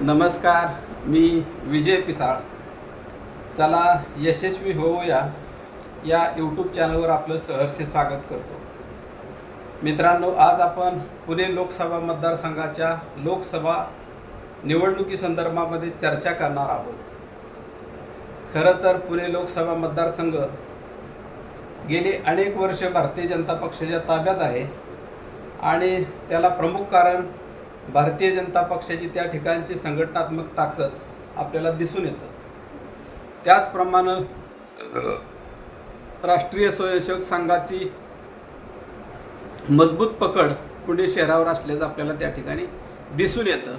नमस्कार मी विजय पिसाळ. चला यशस्वी होऊया या यूट्यूब चॅनलवर आपलं सहर्ष स्वागत करतो. मित्रांनो आज आपण पुणे लोकसभा मतदारसंघाच्या लोकसभा निवडणुकीसंदर्भामध्ये चर्चा करणार आहोत. खरं तर पुणे लोकसभा मतदारसंघ गेली अनेक वर्ष भारतीय जनता पक्षाच्या ताब्यात आहे आणि त्याला प्रमुख कारण भारतीय जनता पक्षाची त्या ठिकाणची संघटनात्मक ताकद आपल्याला दिसून येतं. त्याचप्रमाणे राष्ट्रीय स्वयंसेवक संघाची मजबूत पकड पुणे शहरावर असल्याचं आपल्याला त्या ठिकाणी दिसून येतं.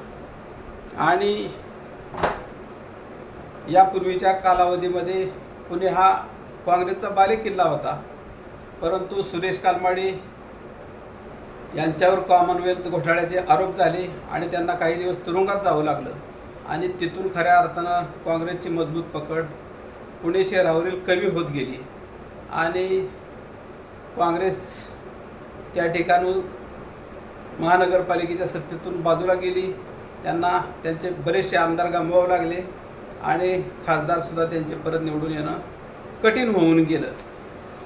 आणि यापूर्वीच्या कालावधीमध्ये पुणे हा काँग्रेसचा बालेकिल्ला होता. परंतु सुरेश कालमाडी यांच्यावर कॉमनवेल्थ घोटाळ्याचे आरोप झाले आणि त्यांना काही दिवस तुरुंगात जावं लागलं. आणि तिथून खऱ्या अर्थानं काँग्रेसची मजबूत पकड पुणे शहरावरील कमी होत गेली. आणि काँग्रेस त्या ठिकाणून महानगरपालिकेच्या सत्तेतून बाजूला गेली. त्यांना त्यांचे बरेचसे आमदार गमवावे लागले आणि खासदारसुद्धा त्यांचे परत निवडून येणं कठीण होऊन गेलं.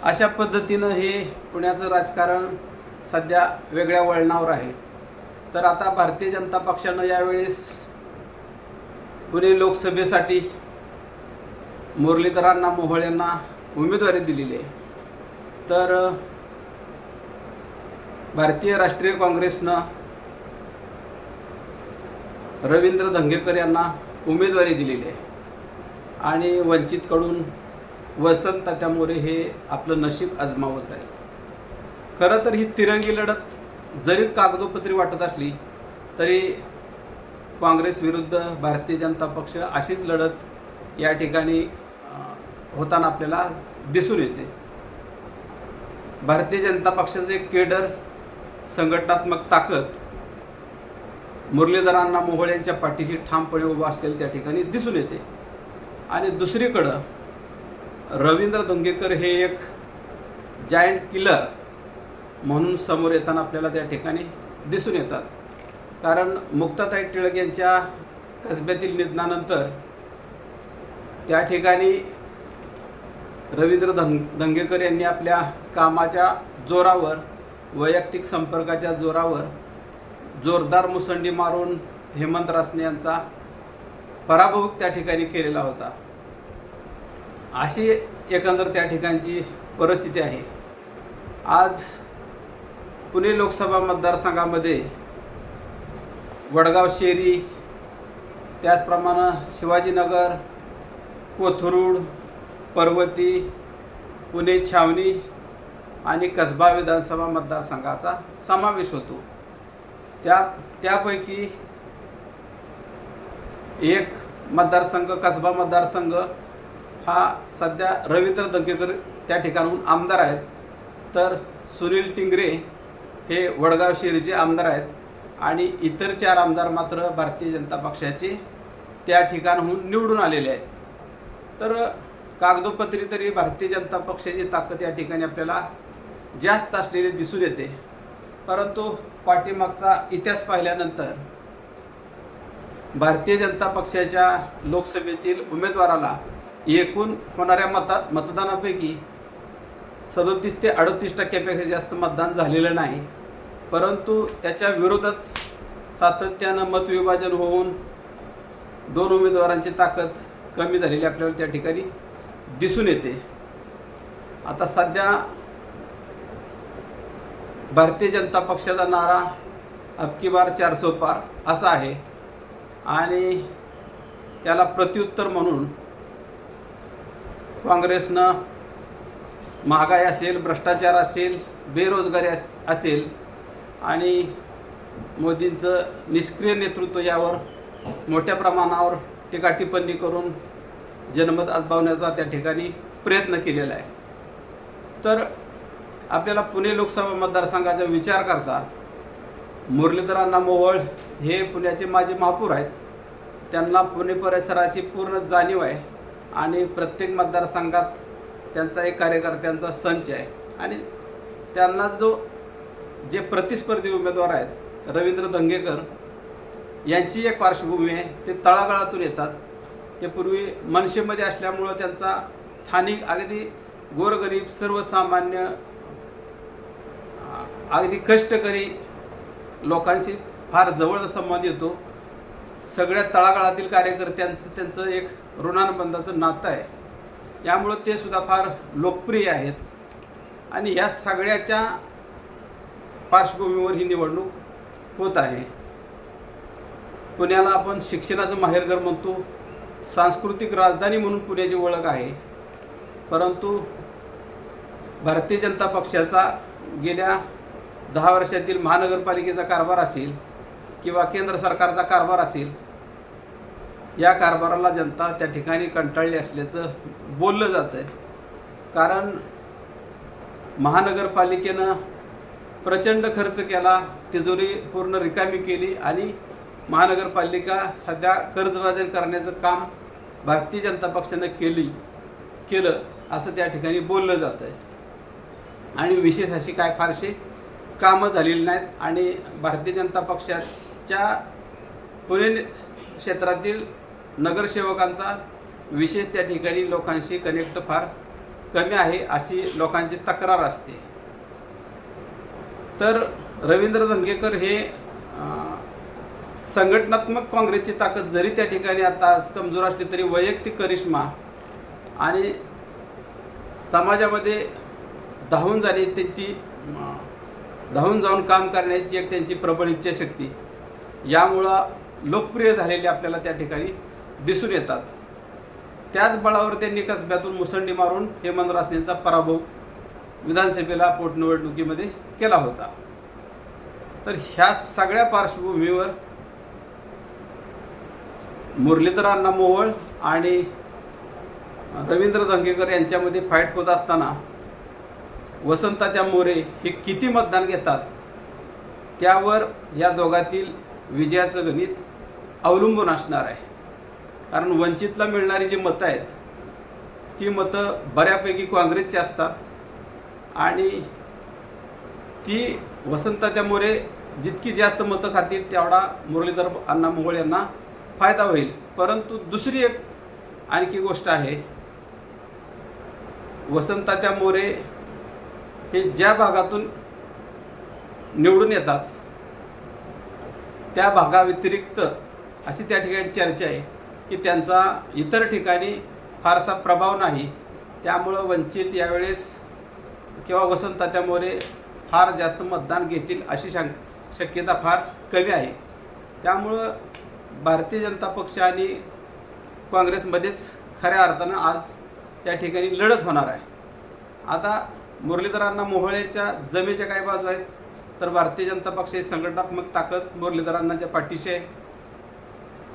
अशा पद्धतीनं हे पुण्याचं राजकारण सध्या वेगळ्या वळणावर आहे. तर आता भारतीय जनता पक्षानं यावेळेस पुणे लोकसभेसाठी मुरलीधरांना मोहोळ यांना उमेदवारी दिलेली आहे. तर भारतीय राष्ट्रीय काँग्रेसनं रवींद्र धंगेकर यांना उमेदवारी दिलेली आहे. आणि वंचितकडून वसंत तात्या मोरे हे आपलं नशीब आजमावत आहे खरं तर ही तिरंगी लढत जरी कागदोपत्री वाटत असली तरी काँग्रेस विरुद्ध भारतीय जनता पक्ष अशीच लढत या ठिकाणी होताना आपल्याला दिसून येते. भारतीय जनता पक्षाचे केडर संघटनात्मक ताकद मुरलीधरांना मोहोळ यांच्या पाठीशी ठामपणे उभा असलेले त्या ठिकाणी दिसून येते. आणि दुसरीकडं रवींद्र दंगेकर हे एक जायंट किलर म्हणून समोर येताना आपल्याला त्या ठिकाणी दिसून येतात. कारण मुक्ताताई टिळक यांच्या कसब्यातील निधनानंतर त्या ठिकाणी रवींद्र धंग दंगेकर यांनी आपल्या कामाच्या जोरावर वैयक्तिक संपर्काच्या जोरावर जोरदार मुसंडी मारून हेमंत रासने यांचा पराभव त्या ठिकाणी केलेला होता. अशी एकंदर त्या ठिकाणची परिस्थिती आहे. आज पुणे लोकसभा मतदारसंघामध्ये वडगाव शेरी त्याचप्रमाणे शिवाजीनगर कोथरूड पर्वती पुणे छावणी आणि कसबा विधानसभा मतदारसंघाचा समावेश होतो. त्या त्यापैकी एक मतदारसंघ कसबा मतदारसंघ हा सध्या रवींद्र दंगेकर त्या ठिकाणहून आमदार आहेत. तर सुनील टिंगरे हे वडगाव शिरीचे आमदार आहेत आणि इतर चार आमदार मात्र भारतीय जनता पक्षाचे त्या ठिकाणहून निवडून आलेले आहेत. तर कागदोपत्री तरी भारतीय जनता पक्षाची ताकद या ठिकाणी आपल्याला जास्त असलेली दिसून येते. परंतु पाठीमागचा इतिहास पाहिल्यानंतर भारतीय जनता पक्षाच्या लोकसभेतील उमेदवाराला एकूण होणाऱ्या मता मतदानापैकी सदोतीस ते अडतीस टक्क्यापेक्षा जास्त मतदान झालेलं नाही. परंतु त्याच्या विरोधात सातत्यानं मतविभाजन होऊन दोन उमेदवारांची ताकद कमी झालेली आपल्याला त्या ठिकाणी दिसून येते. आता सध्या भारतीय जनता पक्षाचा नारा अबकी बार चारसो पार असा आहे. आणि त्याला प्रत्युत्तर म्हणून काँग्रेसनं महागाई असेल भ्रष्टाचार असेल बेरोजगारी अस असेल आणि मोदींचं निष्क्रिय नेतृत्व यावर मोठ्या प्रमाणावर टीका टिप्पणी करून जनमत आजमावण्याचा त्या ठिकाणी प्रयत्न केलेला आहे. तर आपल्याला पुणे लोकसभा मतदारसंघाचा विचार करता मुरलीधरांना मोहोळ हे पुण्याचे माजी महापौर आहेत. त्यांना पुणे परिसराची पूर्ण जाणीव आहे आणि प्रत्येक मतदारसंघात त्यांचा एक कार्यकर्त्यांचा संच आहे. आणि त्यांना जो जे प्रतिस्पर्धी उमेदवार आहेत रवींद्र दंगेकर यांची एक पार्श्वभूमी आहे. ते तळागाळातून येतात. ते पूर्वी मनसेमध्ये असल्यामुळं त्यांचा स्थानिक अगदी गोरगरीब सर्वसामान्य अगदी कष्टकरी लोकांशी फार जवळचा संबंध येतो. सगळ्या तळागाळातील कार्यकर्त्यांचं त्यांचं एक ऋणानुबंधाचं नातं आहे. यामुळं ते सुद्धा फार लोकप्रिय आहेत. आणि या सगळ्याच्या पार्श्वभूमीवर ही निवडणूक होत आहे. पुण्याला आपण शिक्षणाचं माहेरघर म्हणतो सांस्कृतिक राजधानी म्हणून पुण्याची ओळख आहे. परंतु भारतीय जनता पक्षाचा गेल्या दहा वर्षातील महानगरपालिकेचा कारभार असेल किंवा केंद्र सरकारचा कारभार असेल या कारभाराला जनता त्या ठिकाणी कंटाळली असल्याचं बोललं जातं आहे कारण महानगरपालिकेनं प्रचंड खर्च केला तिजोरी पूर्ण रिकामी केली आणि महानगरपालिका सध्या कर्जबाजारी करण्याचं काम भारतीय जनता पक्षानं केली केलं असं त्या ठिकाणी बोललं जातं आहे आणि विशेष अशी काय फारशी कामं झालेली नाहीत आणि भारतीय जनता पक्षाच्या पुणे क्षेत्रातील नगरसेवकांचा विशेष त्या ठिकाणी लोकांशी कनेक्ट फार कमी आहे अशी लोकांची तक्रार असते. तर रवींद्र धंगेकर हे संघटनात्मक काँग्रेसची ताकद जरी त्या ठिकाणी आता आज कमजोर असली तरी वैयक्तिक करिश्मा आणि समाजामध्ये धावून जाणे त्यांची धावून जाऊन काम करण्याची एक त्यांची प्रबळ इच्छाशक्ती. यामुळं लोकप्रिय झालेले आपल्याला त्या ठिकाणी दिसून येतात. त्याच बळावर त्यांनी कसब्यातून मुसंडी मारून हेमंत रासनेंचा पराभव विधानसभेला पोटनिवडणुकीमध्ये केला होता. तर ह्या सगळ्या पार्श्वभूमीवर मुरलीधर अण्णा मोहोळ आणि रवींद्र धंगेकर यांच्यामध्ये फाईट होत असताना वसंताच्या मोरे हे किती मतदान घेतात? त्यावर या दोघातील विजयाचं गणित अवलंबून असणार आहे. कारण वंचितला मिळणारी जी मतं आहेत ती मतं बऱ्यापैकी काँग्रेसची असतात. आणि ती वसंताच्या मोरे जितकी जास्त मतं खातील तेवढा मुरलीधर अण्णा मोहोळ यांना फायदा होईल. परंतु दुसरी एक आणखी गोष्ट आहे वसंताच्या मोरे हे ज्या भागातून निवडून येतात त्या भागाव्यतिरिक्त अशी त्या ठिकाणी चर्चा आहे. की त्यांचा इतर ठिकाणी फारसा प्रभाव नाही. त्यामुळं वंचित यावेळेस किंवा वसंत मोरे फार जास्त मतदान घेतील अशी शंक शक्यता फार कमी आहे. त्यामुळं भारतीय जनता पक्ष आणि काँग्रेसमध्येच खऱ्या अर्थानं आज त्या ठिकाणी लढत होणार आहे. आता मुरलीधरांना मोहळेच्या जमेच्या काही बाजू आहेत तर भारतीय जनता पक्षाची संघटनात्मक ताकद मुरलीधरांनाच्या पाठीशी आहे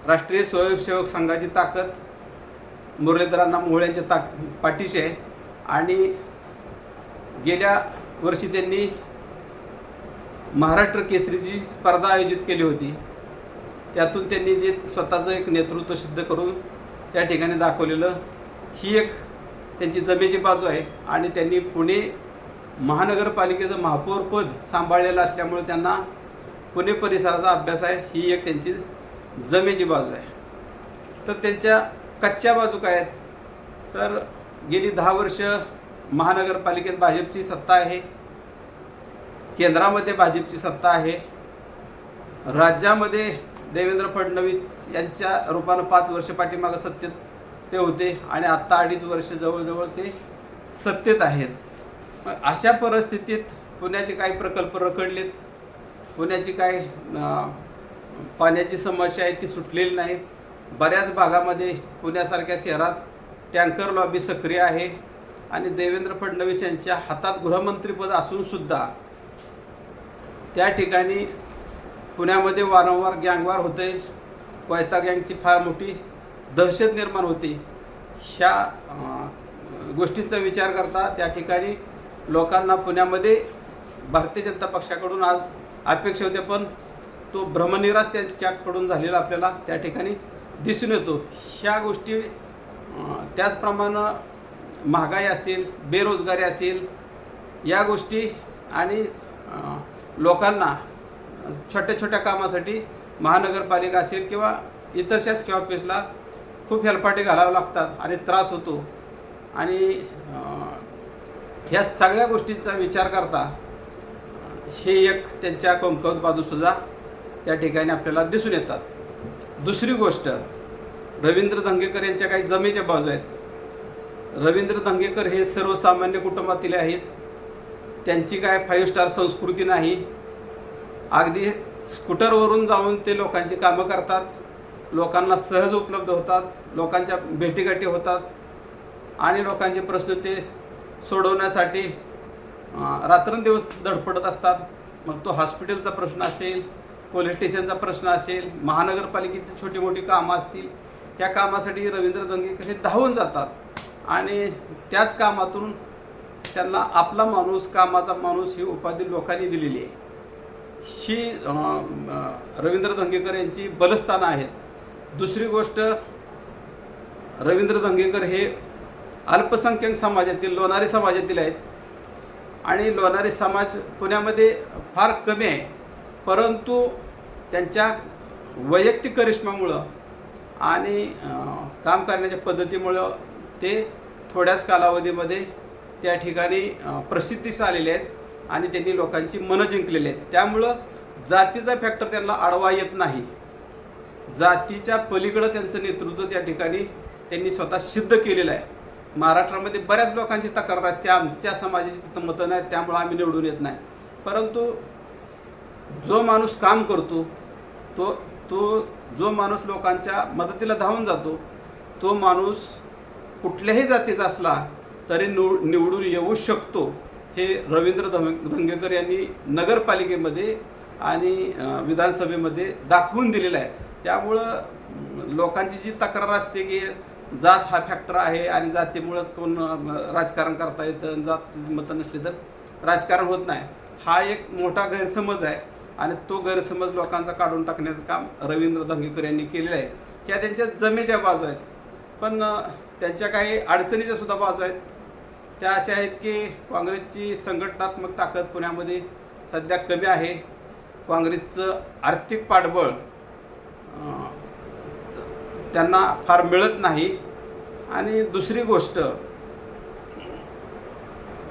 राष्ट्रीय स्वयंसेवक संघाची ताकद मुरलीधरांना मोहळ्यांच्या ताक पाठीशी आहे. आणि गेल्या वर्षी त्यांनी महाराष्ट्र केसरीची स्पर्धा आयोजित केली होती. त्यातून त्यांनी जे स्वतःचं एक नेतृत्व सिद्ध करून त्या ठिकाणी दाखवलेलं ही एक त्यांची जमेची बाजू आहे. आणि त्यांनी पुणे महानगरपालिकेचं महापौरपद सांभाळलेलं असल्यामुळे त्यांना पुणे परिसराचा अभ्यास आहे ही एक त्यांची जमेची बाजू आहे. तर त्यांच्या कच्च्या बाजू काय आहेत? तर गेली दहा वर्ष महानगरपालिकेत भाजपची सत्ता आहे. केंद्रामध्ये भाजपची सत्ता आहे. राज्यामध्ये देवेंद्र फडणवीस यांच्या रूपानं पाच वर्ष पाठीमागं सत्तेत ते होते आणि आत्ता अडीच वर्ष जवळजवळ ते सत्तेत आहेत. मग अशा परिस्थितीत पुण्याचे काही प्रकल्प रखडलेत. पुण्याची काय पाण्याची समस्या आहे ती सुटलेली नाही. बऱ्याच भागामध्ये पुण्यासारख्या शहरात टँकर लॉबी सक्रिय आहे आणि देवेंद्र फडणवीस यांच्या हातात गृहमंत्रीपद असूनसुद्धा त्या ठिकाणी पुण्यामध्ये वारंवार गँगवार होते. कोयता गँगची फार मोठी दहशत निर्माण होती. ह्या गोष्टींचा विचार करता त्या ठिकाणी लोकांना पुण्यामध्ये भारतीय जनता पक्षाकडून आज अपेक्षा होते पण तो भ्रमनिराश त्याच्याकडून झालेला आपल्याला त्या ठिकाणी दिसून येतो. ह्या गोष्टी त्याचप्रमाणे महागाई असेल बेरोजगारी असेल या गोष्टी आणि लोकांना छोट्या छोट्या कामासाठी महानगरपालिका असेल किंवा इतर शासकीय ऑफिसला खूप हेलपाटे घालावे लागतात आणि त्रास होतो. आणि ह्या सगळ्या गोष्टींचा विचार करता हे एक त्यांच्या कमकवत बाजूसुद्धा त्या ठिकाणी आपल्याला दिसून येतात. दुसरी गोष्ट रवींद्र धंगेकर यांच्या काही जमेच्या बाजू आहेत. रवींद्र धंगेकर हे सर्वसामान्य कुटुंबातील आहेत. त्यांची काय फाईव्ह स्टार संस्कृती नाही. अगदी स्कूटरवरून जाऊन ते लोकांची कामं करतात. लोकांना सहज उपलब्ध होतात. लोकांच्या भेटीगाठी होतात. आणि लोकांचे प्रश्न ते सोडवण्यासाठी रात्रंदिवस धडपडत असतात. मग तो हॉस्पिटलचा प्रश्न असेल पोलीस स्टेशनचा प्रश्न असेल महानगरपालिकेची छोटी मोठी कामं असतील या कामासाठी रवींद्र दंगेकर हे धावून जातात? आणि त्याच कामातून त्यांना आपला माणूस कामाचा माणूस ही उपाधी लोकांनी दिलेली आहे. ही रवींद्र दंगेकर यांची बलस्थानं आहेत. दुसरी गोष्ट रवींद्र दंगेकर हे अल्पसंख्याक समाजातील लोणारी समाजातील आहेत. आणि लोणारी समाज पुण्यामध्ये फार कमी आहे. परंतु त्यांच्या वैयक्तिक करिश्मामुळं आणि काम करण्याच्या पद्धतीमुळं ते थोड्याच कालावधीमध्ये त्या ठिकाणी प्रसिद्धीस आलेले आहेत आणि त्यांनी लोकांची मनं जिंकलेली आहेत. त्यामुळं जातीचा फॅक्टर त्यांना आडवा येत नाही. जातीच्या पलीकडं त्यांचं नेतृत्व त्या ठिकाणी त्यांनी स्वतः सिद्ध केलेलं आहे. महाराष्ट्रामध्ये बऱ्याच लोकांची तक्रार असते आमच्या समाजाची तिथं मतं नाही त्यामुळं आम्ही निवडून येत नाही. परंतु जो माणूस काम करतो तो तो जो माणूस लोकांच्या मदतीला धावून जातो तो माणूस कुठल्याही जातीचा असला तरी निव निवडून येऊ शकतो हे रवींद्र धंग धंगेकर यांनी नगरपालिकेमध्ये आणि विधानसभेमध्ये दाखवून दिलेलं आहे. त्यामुळं लोकांची जी तक्रार असते की जात हा फॅक्टर आहे आणि जातीमुळंच कोण राजकारण करता येतं जात मतं नसली तर राजकारण होत नाही. हा एक मोठा गैरसमज आहे. आणि तो गैरसमज लोकांचा काढून टाकण्याचं काम रवींद्र धंगेकर यांनी केलेलं आहे. ह्या त्यांच्या जमेच्या बाजू आहेत. पण त्यांच्या काही अडचणीच्या सुद्धा बाजू आहेत. त्या अशा आहेत की काँग्रेसची संघटनात्मक ताकद पुण्यामध्ये सध्या कमी आहे. काँग्रेसचं आर्थिक पाठबळ त्यांना फार मिळत नाही. आणि दुसरी गोष्ट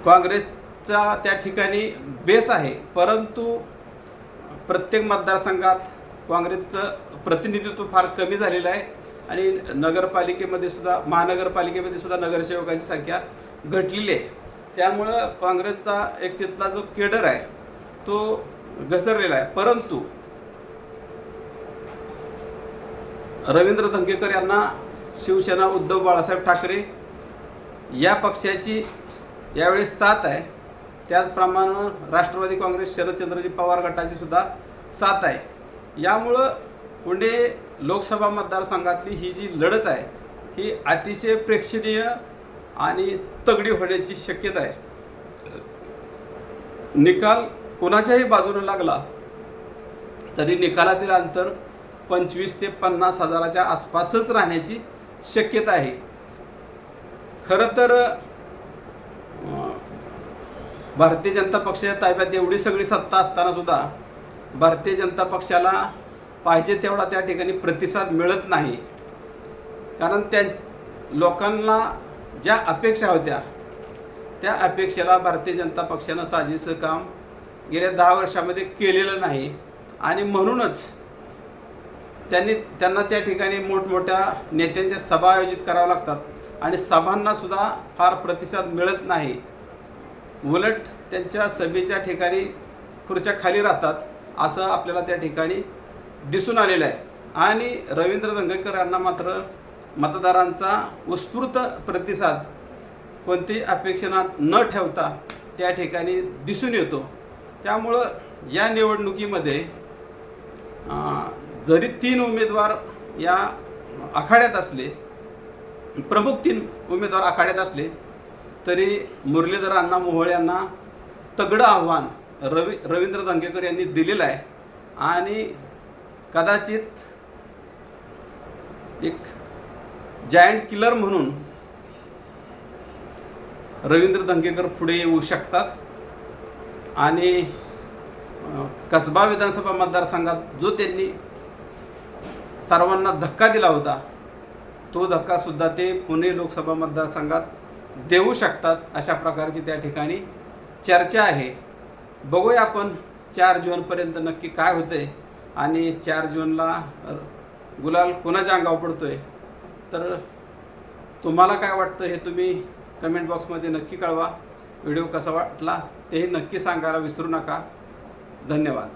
काँग्रेसचा त्या ठिकाणी बेस आहे. परंतु प्रत्येक मतदारसंघात काँग्रेसचं प्रतिनिधित्व फार कमी झालेलं आहे. आणि नगरपालिकेमध्ये सुद्धा महानगरपालिकेमध्ये सुद्धा नगरसेवकांची संख्या घटलेली आहे. त्यामुळं काँग्रेसचा एक तिथला जो केडर आहे तो घसरलेला आहे. परंतु रवींद्र धंगेकर यांना शिवसेना उद्धव बाळासाहेब ठाकरे या पक्षाची यावेळेस साथ आहे. त्याचप्रमाणे राष्ट्रवादी काँग्रेस शरदचंद्रजी पवार गटाची सुद्धा साथ आहे. यामुळं पुणे लोकसभा मतदारसंघातली ही जी लढत आहे ही अतिशय प्रेक्षणीय आणि तगडी होण्याची शक्यता आहे. निकाल कोणाच्याही बाजूने लागला तरी निकालातील अंतर पंचवीस ते पन्नास हजाराच्या आसपासच राहण्याची शक्यता आहे. खरं तर भारतीय जनता पक्षाच्या ताब्यात एवढी सगळी सत्ता असताना सुद्धा भारतीय जनता पक्षाला पाहिजे तेवढा त्या ठिकाणी प्रतिसाद मिळत नाही. कारण त्या लोकांना ज्या अपेक्षा होत्या त्या अपेक्षेला भारतीय जनता पक्षानं साजेसं काम गेल्या दहा वर्षामध्ये केलेलं नाही. आणि म्हणूनच त्यांनी त्यांना त्या ठिकाणी मोठमोठ्या नेत्यांच्या सभा आयोजित कराव्या लागतात आणि सभांनासुद्धा फार प्रतिसाद मिळत नाही. उलट त्यांच्या सभेच्या ठिकाणी खुर्च्या खाली राहतात असं आपल्याला त्या ठिकाणी दिसून आलेलं आहे. आणि रवींद्र दंगेकर यांना मात्र मतदारांचा उत्स्फूर्त प्रतिसाद कोणती अपेक्षा न ठेवता त्या ठिकाणी दिसून येतो. त्यामुळं या निवडणुकीमध्ये जरी तीन उमेदवार या आखाड्यात असले प्रमुख तीन उमेदवार आखाड्यात असले तरी मुरलीधर अण्णा मोहोळ यांना तगडं आव्हान रवी रवींद्र दंगेकर यांनी दिलेलं आहे. आणि कदाचित एक जायंट किलर म्हणून रवींद्र दंगेकर पुढे येऊ शकतात. आणि कसबा विधानसभा मतदारसंघात जो त्यांनी सर्वांना धक्का दिला होता तो धक्कासुद्धा ते पुणे लोकसभा मतदारसंघात देऊ शकतात अशा प्रकारची त्या ठिकाणी चर्चा आहे. बघूया आपण चार जूनपर्यंत नक्की काय होतंय आणि चार जूनला गुलाल कोणाच्या अंगावर पडतो आहे तर तुम्हाला काय वाटतं हे तुम्ही कमेंट बॉक्समध्ये नक्की कळवा. व्हिडिओ कसा वाटला तेही नक्की सांगायला विसरू नका. धन्यवाद.